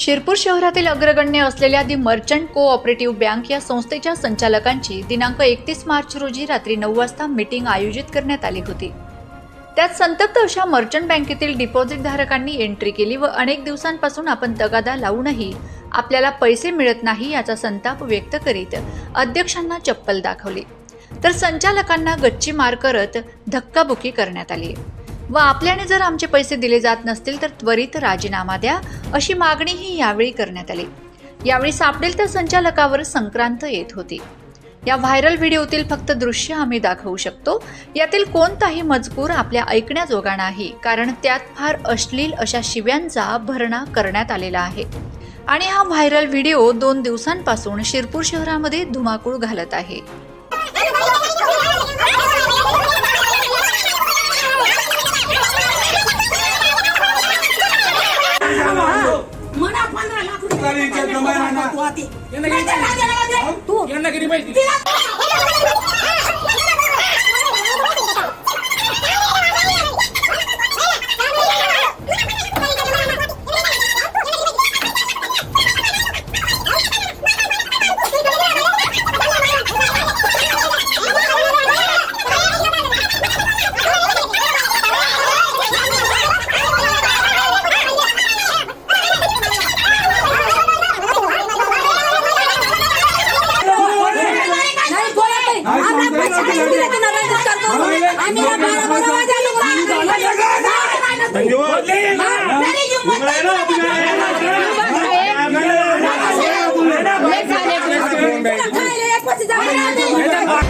शिरपूर शहरातील अग्रगण्य असलेल्या दि मर्चंट कोऑपरेटिव्ह बँक या संस्थेच्या संचालकांची दिनांक एकतीस मार्च रोजी रात्री नऊ वाजता मीटिंग आयोजित करण्यात आली होती. त्यात संतप्त अशा मर्चंट बँकेतील डिपॉझिट धारकांनी एंट्री केली व अनेक दिवसांपासून आपण तगादा लावूनही आपल्याला पैसे मिळत नाही याचा संताप व्यक्त करीत अध्यक्षांना चप्पल दाखवली. तर संचालकांना गच्ची मार करत धक्काबुक्की करण्यात आली. व आपल्याने जर आमचे पैसे दिले जात नसतील तर त्वरित राजीनामा द्या अशी मागणीही यावेळी करण्यात आली. यावेळी सापडेल त्या संचालकावर संक्रांत येत होती. या व्हायरल व्हिडिओतील फक्त दृश्य आम्ही दाखवू शकतो. यातील कोणताही मजकूर आपल्या ऐकण्याजोगा नाही कारण त्यात फार अश्लील अशा शिव्यांचा भरणा करण्यात आलेला आहे. आणि हा व्हायरल व्हिडिओ दोन दिवसांपासून शिरपूर शहरामध्ये धुमाकूळ घालत आहे. तुकारीच्या जमान्याला- तू होती यांना नाही तर नाही. तरी